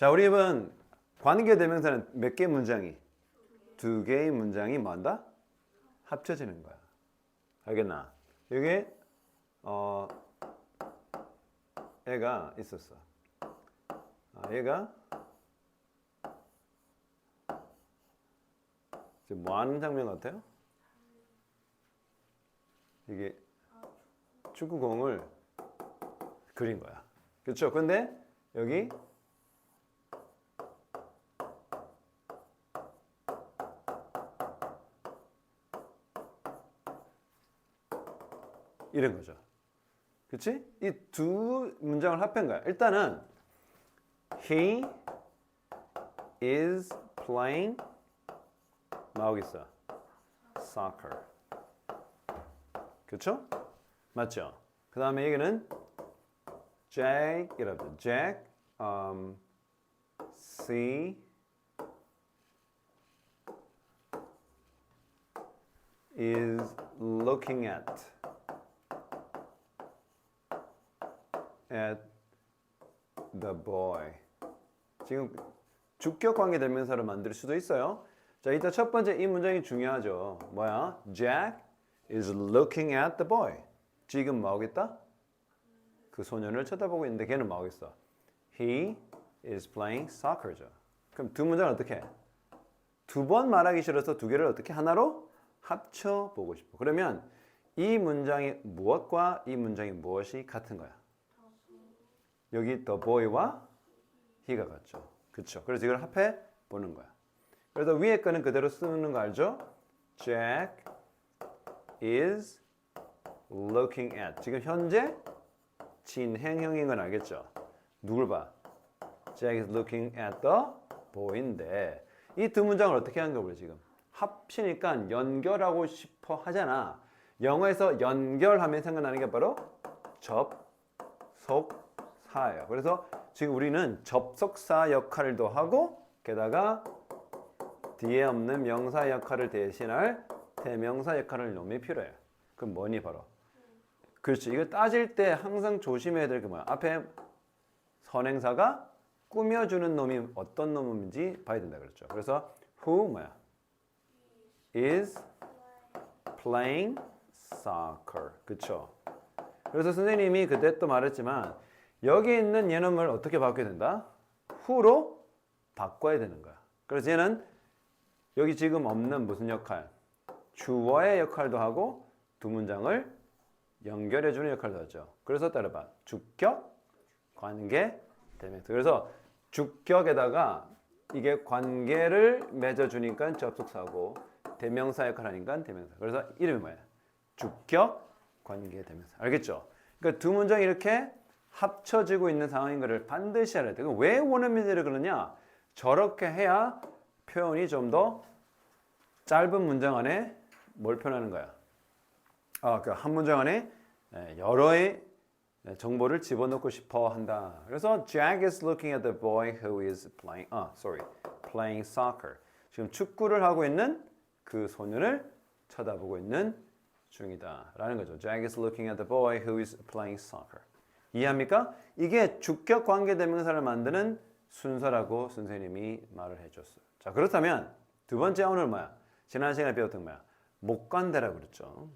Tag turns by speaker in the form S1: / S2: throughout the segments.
S1: 자, 우리 입은 관계 대명사는 몇 개 문장이? 두 개의 문장이 뭐한다? 합쳐지는 거야. 알겠나? 여기 어 애가 있었어. 아, 얘가 지금 뭐 하는 장면 같아요? 이게 축구공을 그린 거야. 그렇죠? 근데 여기 이런 거죠. 그치? 이 두 문장을 합한 거야. 일단은 he is playing 나오겠어. soccer. 그쵸? 맞죠? 그 다음에 여기는 Jack 이랍니다. Jack um, see is looking at at the boy. 지금 주격 관계 대명사를 만들 수도 있어요. 자, 이따 첫 번째 이 문장이 중요하죠. 뭐야? Jack is looking at the boy. 지금 뭐 하겠다? 그 소년을 쳐다보고 있는데 걔는 뭐 하겠어? He is playing soccer죠. 그럼 두 문장을 어떻게 해? 두 번 말하기 싫어서 두 개를 어떻게 하나로 합쳐 보고 싶어. 그러면 이 문장의 무엇과 이 문장의 무엇이 같은 거야? 여기 the boy와 he가 같죠. 그렇죠. 그래서 이걸 합해 보는 거야. 그래서 위에 거는 그대로 쓰는 거 알죠? Jack is looking at. 지금 현재 진행형인 건 알겠죠? 누굴 봐? Jack is looking at the boy인데 이 두 문장을 어떻게 하는 거야 지금? 합치니까 연결하고 싶어 하잖아. 영어에서 연결하면 생각나는 게 바로 접속 사예요. 그래서 지금 우리는 접속사 역할도 하고 게다가 뒤에 없는 명사 역할을 대신할 대명사 역할을 놈이 필요해요. 그럼 뭐니 바로? 그렇지. 이거 따질 때 항상 조심해야 될 게 뭐야? 앞에 선행사가 꾸며주는 놈이 어떤 놈인지 봐야 된다 그랬죠. 그래서 who 뭐야? is playing soccer. 그쵸? 그래서 선생님이 그때 또 말했지만 여기 있는 얘놈을 어떻게 바꿔야 된다? who로 바꿔야 되는 거야. 그래서 얘는 여기 지금 없는 무슨 역할? 주어의 역할도 하고 두 문장을 연결해주는 역할도 하죠. 그래서 따라봐. 주격, 관계, 대명사. 그래서 주격에다가 이게 관계를 맺어주니까 접속사고 대명사 역할 하니까 대명사. 그래서 이름이 뭐야? 주격, 관계, 대명사. 알겠죠? 그러니까 두 문장이 이렇게 합쳐지고 있는 상황인 것을 반드시 알아야 돼. 그럼 왜 원어민들이 그러냐? 저렇게 해야 표현이 좀 더 짧은 문장 안에 뭘 표현하는 거야? 아, 그한 문장 안에 예, 여러의 정보를 집어넣고 싶어 한다. 그래서 Jack is looking at the boy who is playing, 아, sorry, playing soccer. 지금 축구를 하고 있는 그 소년을 쳐다보고 있는 중이다. 라는 거죠. Jack is looking at the boy who is playing soccer. 이해합니까? 이게 주격 관계 대명사를 만드는 순서라고 선생님이 말을 해줬어요. 자, 그렇다면 두 번째 오늘 뭐야? 지난 시간에 배웠던 거야? 목관대라고 그랬죠.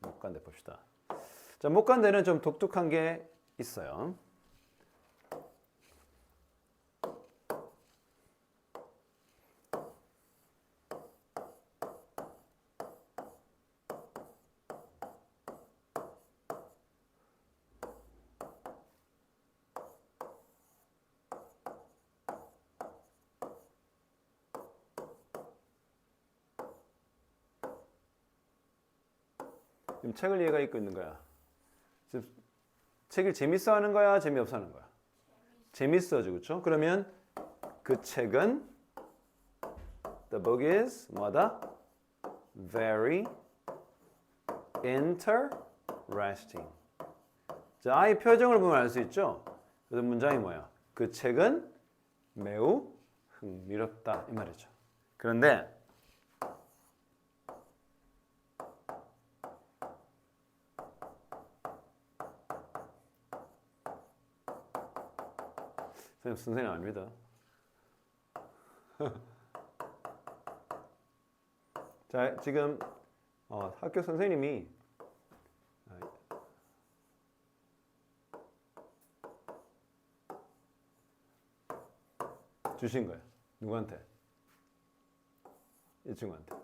S1: 목관대 봅시다. 자, 목관대는 좀 독특한 게 있어요. 지금 책을 얘가 읽고 있는 거야. 지금 책을 재밌어 하는 거야, 재미없어 하는 거야? 재밌어지, 그렇죠? 그러면 그 책은 the book is 뭐다? very interesting. 자, 이 표정을 보면 알 수 있죠? 그래서 문장이 뭐야? 그 책은 매우 흥미롭다 이 말이죠. 그런데 선생님, 선생님 압니다. 자, 지금 어, 학교 선생님이 주신 거예요. 누구한테? 이 친구한테.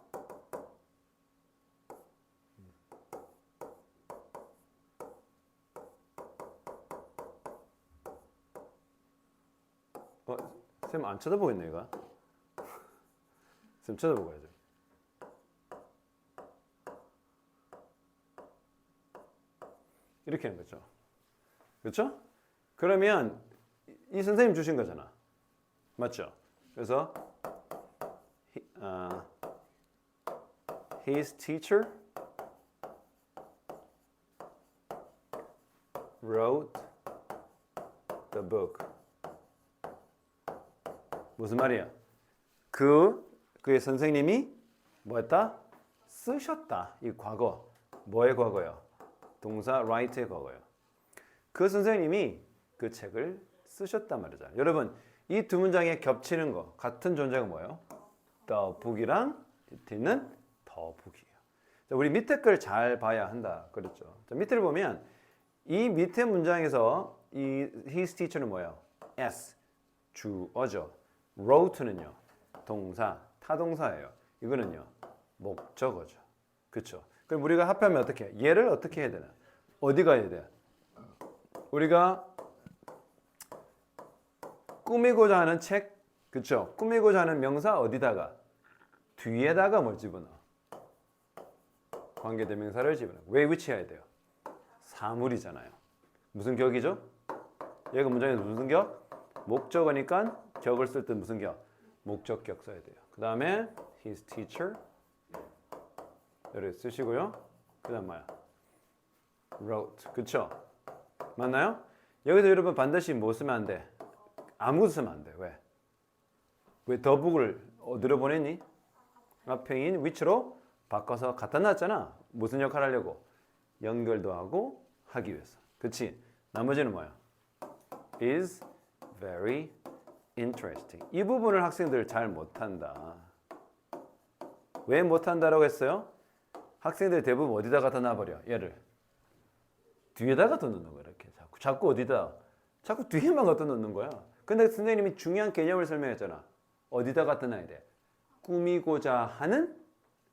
S1: 어, 쌤 안 쳐다보겠네, 얘가. 쌤 쳐다보고 야죠 이렇게 하는 거죠. 그렇죠? 그러면 이- 이 선생님 주신 거잖아. 맞죠? 그래서 he, 어, his teacher wrote the book. 무슨 말이야? 그 그의 선생님이 뭐했다? 쓰셨다. 이 과거. 뭐의 과거요? 동사 write의 과거요. 그 선생님이 그 책을 쓰셨단 말이죠. 여러분, 이 두 문장에 겹치는 거 같은 존재가 뭐예요? the book이에요. 자, 우리 밑에 걸 잘 봐야 한다. 그렇죠. 자, 밑에를 보면 이 밑에 문장에서 이 his teacher는 뭐예요? s 주어죠. Wrote는요. 동사, 타동사예요. 이거는요. 목적어죠. 그렇죠. 그럼 우리가 합하면 어떻게? 해? 얘를 어떻게 해야 되나? 어디 가야 돼? 우리가 꾸미고자 하는 책, 그쵸? 꾸미고자 하는 명사 어디다가? 뒤에다가 뭘 집어넣어? 관계대명사를 집어넣어. 왜 위치해야 돼요? 사물이잖아요. 무슨 격이죠? 얘가 문장에서 무슨 격? 목적어니까 격을 쓸 때 무슨 격? 목적격 써야 돼요. 그 다음에 his teacher 여기 쓰시고요. 그 다음 뭐야? wrote. 그쵸? 맞나요? 여기서 여러분 반드시 뭐 쓰면 안 돼? 아무것도 쓰면 안 돼. 왜? 왜 더북을 어디로 보냈니? 앞에인 위치로 바꿔서 갖다 놨잖아. 무슨 역할 하려고? 연결도 하고 하기 위해서. 그치? 나머지는 뭐야? is very interesting. 이 부분을 학생들 잘 못한다. 왜 못한다라고 했어요? 학생들 대부분 어디다 갖다 놔버려? 얘를 뒤에다 갖다 놓는 거야 이렇게 자꾸 자꾸 어디다 자꾸 뒤에만 갖다 놓는 거야. 근데 선생님이 중요한 개념을 설명했잖아. 어디다 갖다 놔야 돼? 꾸미고자 하는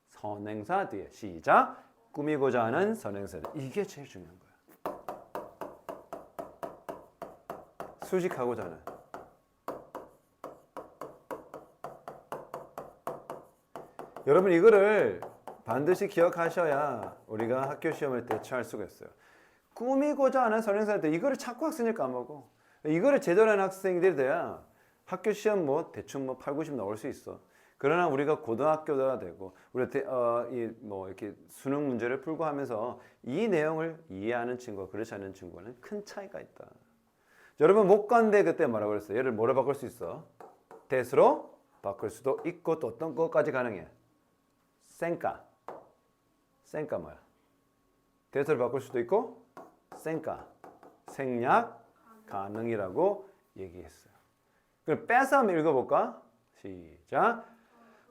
S1: 선행사 뒤에 시작. 꾸미고자 하는 선행사. 이게 제일 중요한 거야. 수식하고자 하는. 여러분 이거를 반드시 기억하셔야 우리가 학교 시험을 대처할 수가 있어요. 꾸미고자 하는 선행사인데 이거를 자꾸 학생들 까먹어. 이거를 제대로 하는 학생들이 돼야 학교 시험 뭐 대충 뭐 8, 90 나올 수 있어. 그러나 우리가 고등학교가 되고 우리 어, 이뭐 이렇게 수능 문제를 풀고 하면서 이 내용을 이해하는 친구와 그렇지 않은 친구는 큰 차이가 있다. 여러분 못 간대 그때 뭐라고 그랬어요? 얘를 뭐로 바꿀 수 있어? 대수로 바꿀 수도 있고 또 어떤 것까지 가능해? 쌩까. 쌩까 뭐야? 대수로 바꿀 수도 있고 쌩까. 생략 가능이라고 얘기했어요. 그럼 빼서 한번 읽어볼까? 시작.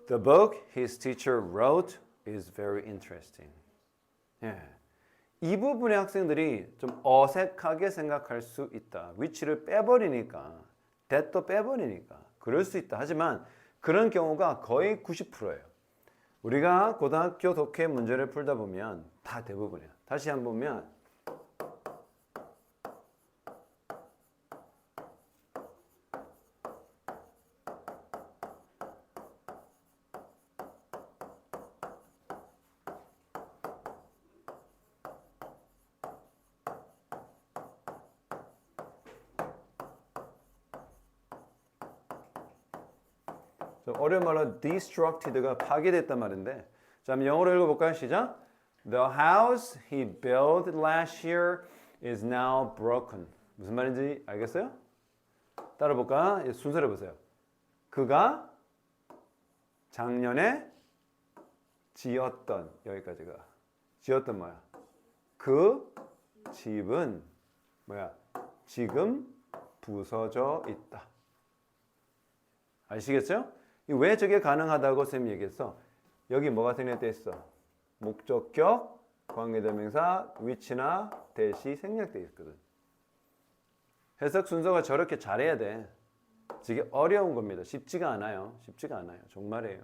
S1: The book his teacher wrote is very interesting. 예. 이 부분의 학생들이 좀 어색하게 생각할 수 있다. 위치를 빼버리니까, that도 빼버리니까 그럴 수 있다. 하지만 그런 경우가 거의 90%예요. 우리가 고등학교 독해 문제를 풀다 보면 다 대부분이야. 다시 한번 보면 저 어려운 말로 destructed가 파괴됐단 말인데 자 한번 영어로 읽어볼까요? 시작 The house he built last year is now broken 무슨 말인지 알겠어요? 따라볼까? 예, 순서를 보세요 그가 작년에 지었던 여기까지가 지었던 뭐야? 그 집은 뭐야? 지금 부서져 있다 아시겠어요? 이 왜 저게 가능하다고 쌤이 얘기했어? 여기 뭐가 생략돼 있어? 목적격, 관계대명사, 위치나 대시 생략돼 있거든. 해석 순서가 저렇게 잘해야 돼. 되게 어려운 겁니다. 쉽지가 않아요. 쉽지가 않아요. 정말이에요.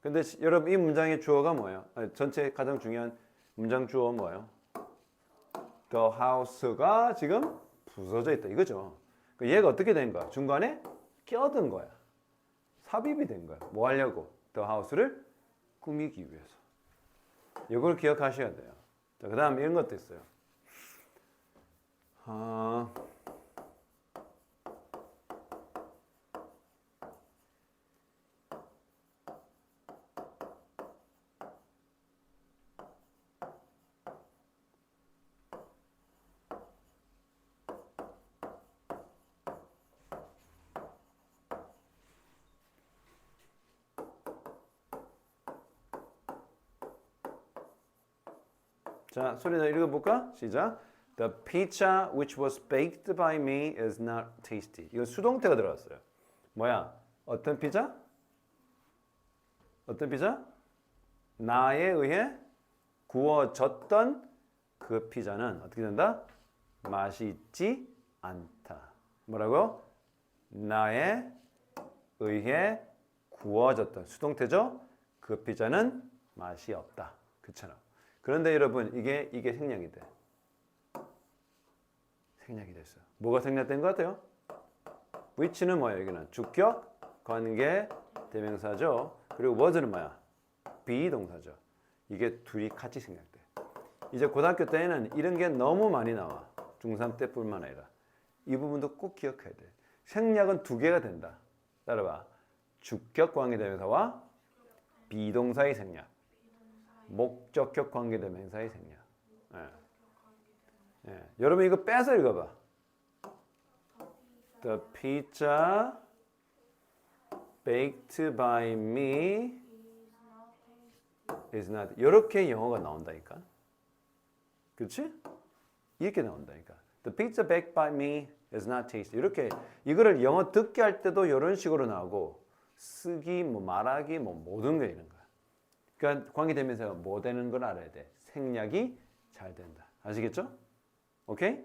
S1: 근데 시- 여러분 이 문장의 주어가 뭐예요? 아니, 전체 가장 중요한 문장 주어 뭐예요? The house가 지금 부서져 있다 이거죠. 그 얘가 어떻게 된 거야? 중간에 껴든 거야. 삽입이 된 거야. 뭐 하려고? The house를 꾸미기 위해서. 이걸 기억하셔야 돼요. 자, 그 다음 이런 것도 있어요. 아, 자, 소리나 읽어볼까? 시작. The pizza which was baked by me is not tasty. 이거 수동태가 들어갔어요. 뭐야? 어떤 피자? 어떤 피자? 나에 의해 구워졌던 그 피자는 어떻게 된다? 맛있지 않다. 뭐라고? 나에 의해 구워졌던 수동태죠. 그 피자는 맛이 없다. 그처럼. 그런데 여러분 이게 이게 생략이 돼. 생략이 됐어. 뭐가 생략된 것 같아요? which는 뭐예요? 여기는 주격, 관계, 대명사죠. 그리고 was는 뭐야? 비동사죠. 이게 둘이 같이 생략돼. 이제 고등학교 때에는 이런 게 너무 많이 나와. 중3 때뿐만 아니라 이 부분도 꼭 기억해야 돼. 생략은 두 개가 된다. 따라봐. 주격 관계 대명사와 비동사의 생략. 목적격 관계대명사의 생략. 예. 예. 여러분 이거 빼서 읽어봐. The pizza baked by me is not. 이렇게 영어가 나온다니까. 그렇지? 이렇게 나온다니까. The pizza baked by me is not tasty. 이렇게 이거를 영어 듣게 할 때도 이런 식으로 나오고 쓰기, 뭐 말하기, 뭐 모든 게 이런 거야. 그러니까 관계되면서 뭐 되는 걸 알아야 돼. 생략이 잘 된다. 아시겠죠? 오케이?